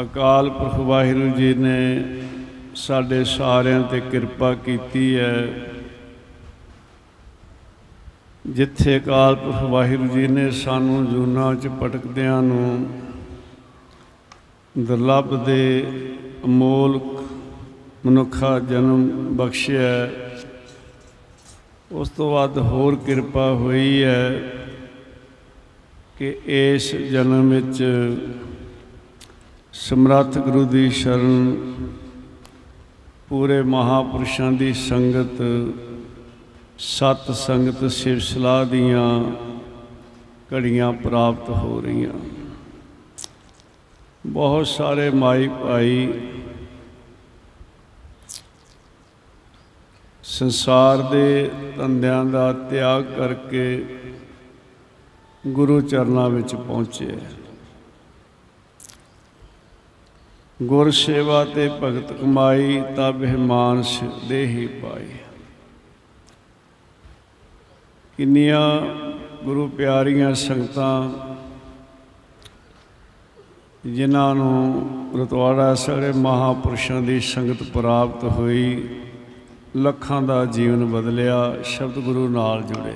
ਅਕਾਲ ਪੁਰਖ ਵਾਹਿਗੁਰੂ ਜੀ ਨੇ ਸਾਡੇ ਸਾਰਿਆਂ ਤੇ ਕਿਰਪਾ ਕੀਤੀ ਹੈ। ਜਿੱਥੇ ਅਕਾਲ ਪੁਰਖ ਵਾਹਿਗੁਰੂ ਜੀ ਨੇ ਸਾਨੂੰ ਜੂਨਾਂ 'ਚ ਭਟਕਦਿਆਂ ਨੂੰ ਦੁਰਲੱਭ ਦੇ ਅਮੋਲ ਮਨੁੱਖਾ ਜਨਮ ਬਖਸ਼ਿਆ, ਉਸ ਤੋਂ ਬਾਅਦ ਹੋਰ ਕਿਰਪਾ ਹੋਈ ਹੈ ਕਿ ਇਸ ਜਨਮ ਵਿੱਚ ਸਮਰੱਥ ਗੁਰੂ ਦੀ ਸ਼ਰਨ, ਪੂਰੇ ਮਹਾਪੁਰਸ਼ਾਂ ਦੀ ਸੰਗਤ, ਸਤ ਸੰਗਤ ਸਿਵ ਦੀਆਂ ਘੜੀਆਂ ਪ੍ਰਾਪਤ ਹੋ ਰਹੀਆਂ। ਬਹੁਤ ਸਾਰੇ ਮਾਈ ਭਾਈ ਸੰਸਾਰ ਦੇ ਧੰਦਿਆਂ ਦਾ ਤਿਆਗ ਕਰਕੇ ਗੁਰੂ ਚਰਨਾਂ ਵਿੱਚ ਪਹੁੰਚੇ। ਗੁਰ ਸੇਵਾ ਤੇ ਭਗਤ ਕਮਾਈ, ਤਬ ਇਹ ਮਾਨਸ ਦੇਹੀ ਪਾਈ। ਕਿੰਨੀਆਂ ਗੁਰੂ ਪਿਆਰੀਆਂ ਸੰਗਤਾਂ ਜਿਨ੍ਹਾਂ ਨੂੰ ਰਤਵਾੜਾ ਸਾਰੇ ਮਹਾਪੁਰਸ਼ਾਂ ਦੀ ਸੰਗਤ ਪ੍ਰਾਪਤ ਹੋਈ, ਲੱਖਾਂ ਦਾ ਜੀਵਨ ਬਦਲਿਆ, ਸ਼ਬਦ ਗੁਰੂ ਨਾਲ ਜੁੜੇ।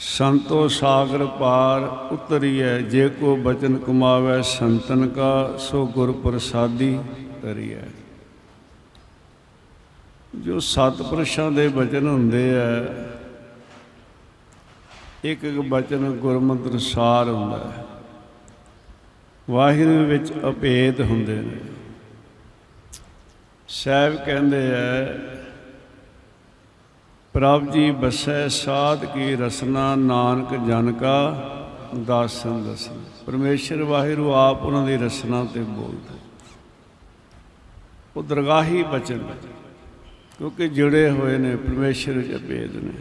ਸੰਤੋ ਸਾਗਰ ਪਾਰ ਉਤਰੀਐ, ਜੇ ਕੋ ਬਚਨ ਕਮਾਵੇ ਸੰਤਨ ਕਾ, ਸੋ ਗੁਰ ਪ੍ਰਸਾਦੀ ਕਰੀਐ ਜੋ ਸਤਪੁਰਸ਼ਾਂ ਦੇ ਬਚਨ ਹੁੰਦੇ ਆ ਇੱਕ ਇੱਕ ਬਚਨ ਗੁਰਮੰਤਰ ਸਾਰ ਹੁੰਦਾ ਹੈ ਵਾਹਿਗੁਰੂ ਵਿੱਚ ਅਭੇਦ ਹੁੰਦੇ ਨੇ। ਸਾਹਿਬ ਕਹਿੰਦੇ ਆ ਪ੍ਰਭ ਜੀ ਬਸੈ ਸਾਧ ਕੀ ਰਸਨਾ, ਨਾਨਕ ਜਨ ਕਾ ਦਾਸਨ ਦਸਨ। ਪਰਮੇਸ਼ਰ ਵਾਹਿਗੁਰੂ ਆਪ ਉਹਨਾਂ ਦੀ ਰਸਨਾ ਤੇ ਬੋਲਦਾ। ਉਹ ਦਰਗਾਹੀ ਬਚਨ ਕਿਉਂਕਿ ਜੁੜੇ ਹੋਏ ਨੇ, ਪਰਮੇਸ਼ਰ ਵਿੱਚ ਅਭੇਦ ਨੇ।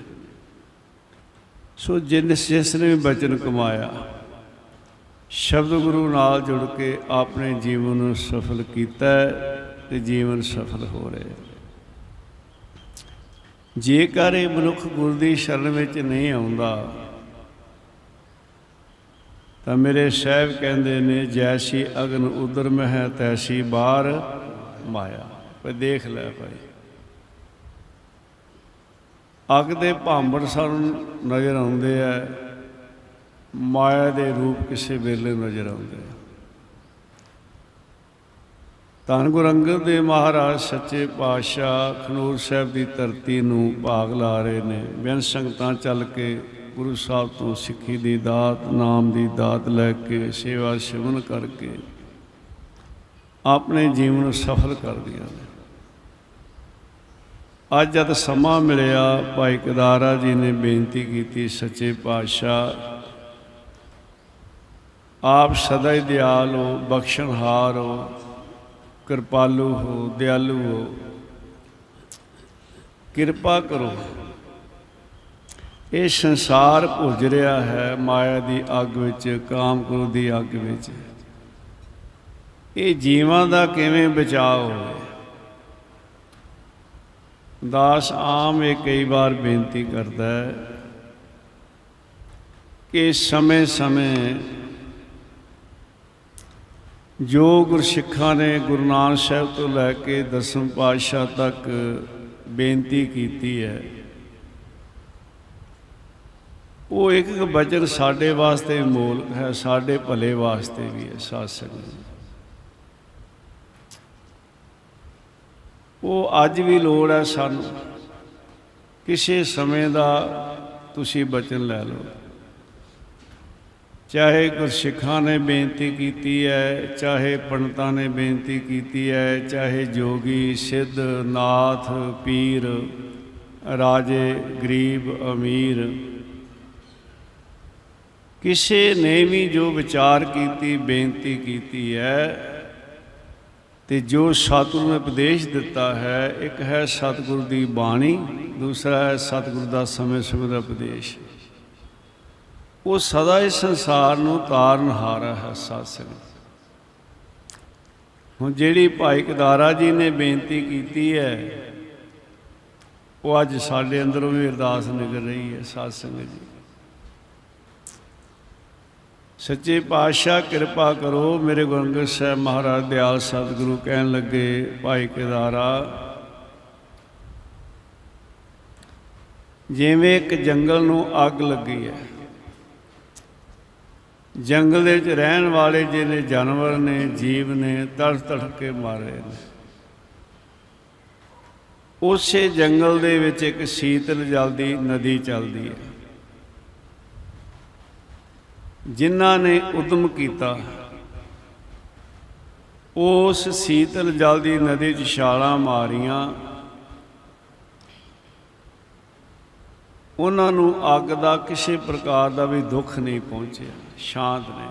ਸੋ ਜਿਸ ਜਿਸ ਨੇ ਵੀ ਬਚਨ ਕਮਾਇਆ, ਸ਼ਬਦ ਗੁਰੂ ਨਾਲ ਜੁੜ ਕੇ ਆਪਣੇ ਜੀਵਨ ਨੂੰ ਸਫਲ ਕੀਤਾ ਹੈ ਤੇ ਜੀਵਨ ਸਫਲ ਹੋ ਰਿਹਾ ਜੇਕਰ ਇਹ ਮਨੁੱਖ ਗੁਰ ਦੀ ਸ਼ਰਨ ਵਿੱਚ ਨਹੀਂ ਆਉਂਦਾ, ਤਾਂ ਮੇਰੇ ਸਾਹਿਬ ਕਹਿੰਦੇ ਨੇ ਜੈਸੀ ਅਗਨ ਉਦਰ ਮਹਿ ਤੈਸੀ ਬਾਰ ਮਾਇਆ। ਪਰ ਦੇਖ ਲੈ ਭਾਈ। ਅੱਗ ਦੇ ਭਾਂਬੜ ਸਾਨੂੰ ਨਜ਼ਰ ਆਉਂਦੇ ਆ, ਮਾਇਆ ਦੇ ਰੂਪ ਕਿਸੇ ਵੇਲੇ ਨਜ਼ਰ ਆਉਂਦੇ ਆ। ਧੰਨ ਗੁਰੂ ਅੰਗਦ ਦੇਵ ਮਹਾਰਾਜ, ਸੱਚੇ ਪਾਤਸ਼ਾਹ ਖਨੂਰ ਸਾਹਿਬ ਦੀ ਧਰਤੀ ਨੂੰ ਭਾਗ ਲਾ ਰਹੇ ਨੇ। ਬਿਨ ਸੰਗਤਾਂ ਚੱਲ ਕੇ ਗੁਰੂ ਸਾਹਿਬ ਤੋਂ ਸਿੱਖੀ ਦੀ ਦਾਤ, ਨਾਮ ਦੀ ਦਾਤ ਲੈ ਕੇ ਸੇਵਾ ਸਿਮਨ ਕਰਕੇ ਆਪਣੇ ਜੀਵਨ ਨੂੰ ਸਫਲ ਕਰਦੀਆਂ ਨੇ। ਅੱਜ ਜਦ ਸਮਾਂ ਮਿਲਿਆ, ਭਾਈ ਕਦਾਰਾ ਜੀ ਨੇ ਬੇਨਤੀ ਕੀਤੀ, ਸੱਚੇ ਪਾਤਸ਼ਾਹ, ਆਪ ਸਦਾ ਹੀ ਦਿਆਲ ਹੋ, ਬਖਸ਼ਣਹਾਰ ਹੋ। ਕਿਰਪਾਲੂ ਹੋ, ਦਿਆਲੂ ਹੋ। ਕਿਰਪਾ ਕਰੋ। ਇਹ ਸੰਸਾਰ ਭੁੱਜ ਰਿਹਾ ਹੈ ਮਾਇਆ ਦੀ ਅੱਗ ਵਿੱਚ, ਕਾਮ ਕ੍ਰੋਧ ਦੀ ਅੱਗ ਵਿੱਚ। ਇਹ ਜੀਵਾਂ ਦਾ ਕਿਵੇਂ ਬਚਾਅ ਹੋਵੇ? ਦਾਸ ਆਮ ਇਹ ਕਈ ਵਾਰ ਬੇਨਤੀ ਕਰਦਾ ਹੈ ਕਿ ਸਮੇਂ-ਸਮੇਂ ਜੋ ਗੁਰਸਿੱਖਾਂ ਨੇ ਗੁਰੂ ਨਾਨਕ ਸਾਹਿਬ ਤੋਂ ਲੈ ਕੇ ਦਸਮ ਪਾਤਸ਼ਾਹ ਤੱਕ ਬੇਨਤੀ ਕੀਤੀ ਹੈ, ਉਹ ਇੱਕ ਇੱਕ ਬਚਨ ਸਾਡੇ ਵਾਸਤੇ ਮੋਲ ਹੈ, ਸਾਡੇ ਭਲੇ ਵਾਸਤੇ ਵੀ ਹੈ, ਸਾਧ ਸੰਗਤ ਉਹ ਅੱਜ ਵੀ ਲੋੜ ਹੈ ਸਾਨੂੰ, ਕਿਸੇ ਸਮੇਂ ਦਾ ਤੁਸੀਂ ਬਚਨ ਲੈ ਲਓ। ਚਾਹੇ ਗੁਰਸਿੱਖਾਂ ਨੇ ਬੇਨਤੀ ਕੀਤੀ ਹੈ, ਚਾਹੇ ਪੰਡਤਾਂ ਨੇ ਬੇਨਤੀ ਕੀਤੀ ਹੈ, ਚਾਹੇ ਜੋਗੀ, ਸਿੱਧ, ਨਾਥ, ਪੀਰ, ਰਾਜੇ, ਗਰੀਬ, ਅਮੀਰ। ਕਿਸੇ ਨੇ ਵੀ ਜੋ ਵਿਚਾਰ ਕੀਤੀ, ਬੇਨਤੀ ਕੀਤੀ ਹੈ ਤੇ ਜੋ ਸਤਿਗੁਰੂ ਨੇ ਉਪਦੇਸ਼ ਦਿੱਤਾ ਹੈ, ਇੱਕ ਹੈ ਸਤਿਗੁਰੂ ਦੀ ਬਾਣੀ, ਦੂਸਰਾ ਹੈ ਸਤਿਗੁਰੂ ਦਾ ਸਮੇਂ ਸਮੇਂ ਦਾ ਉਪਦੇਸ਼। ਉਹ ਸਦਾ ਇਸ ਸੰਸਾਰ ਨੂੰ ਤਾਰਨਹਾਰਾ ਹੈ ਸਾਧ ਸੰਗਤ। ਹੁਣ ਜਿਹੜੀ ਭਾਈ ਕਦਾਰਾ ਜੀ ਨੇ ਬੇਨਤੀ ਕੀਤੀ ਹੈ, ਉਹ ਅੱਜ ਸਾਡੇ ਅੰਦਰੋਂ ਵੀ ਅਰਦਾਸ ਨਿਕਲ ਰਹੀ ਹੈ ਸਾਧ ਸੰਗਤ ਜੀ। ਸੱਚੇ ਪਾਤਸ਼ਾਹ, ਕਿਰਪਾ ਕਰੋ ਮੇਰੇ ਗੁਰੂ ਅੰਗਦ ਸਾਹਿਬ ਮਹਾਰਾਜ, ਦਿਆਲ ਸਤਿਗੁਰੂ ਕਹਿਣ ਲੱਗੇ, ਭਾਈ ਕੇਦਾਰਾ, ਜਿਵੇਂ ਇੱਕ ਜੰਗਲ ਨੂੰ ਅੱਗ ਲੱਗੀ ਹੈ ਜੰਗਲ ਦੇ ਵਿੱਚ ਰਹਿਣ ਵਾਲੇ ਜਿਹੜੇ ਜਾਨਵਰ ਨੇ, ਜੀਵ ਨੇ ਤੜਫ ਤੜਫ ਕੇ ਮਾਰੇ ਨੇ। ਉਸੇ ਜੰਗਲ ਦੇ ਵਿੱਚ ਇੱਕ ਸ਼ੀਤਲ ਜਲ ਦੀ ਨਦੀ ਚੱਲਦੀ ਹੈ। ਜਿਨ੍ਹਾਂ ਨੇ ਉਦਮ ਕੀਤਾ, ਉਸ ਸ਼ੀਤਲ ਜਲ ਦੀ ਨਦੀ 'ਚ ਛਾਲਾਂ ਮਾਰੀਆਂ। ਉਹਨਾਂ ਨੂੰ ਅੱਗ ਦਾ ਕਿਸੇ ਪ੍ਰਕਾਰ ਦਾ ਵੀ ਦੁੱਖ ਨਹੀਂ ਪਹੁੰਚਿਆ। ਸ਼ਾਂਤ ਨੇ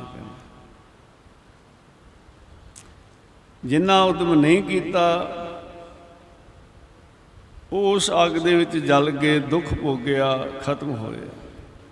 ਜਿੰਨਾ ਜਿਨ੍ਹਾਂ ਉਦਮ ਨਹੀਂ ਕੀਤਾ, ਉਸ ਅੱਗ ਦੇ ਵਿੱਚ ਜਲ ਕੇ ਦੁੱਖ ਭੋਗਿਆ, ਖਤਮ ਹੋਇਆ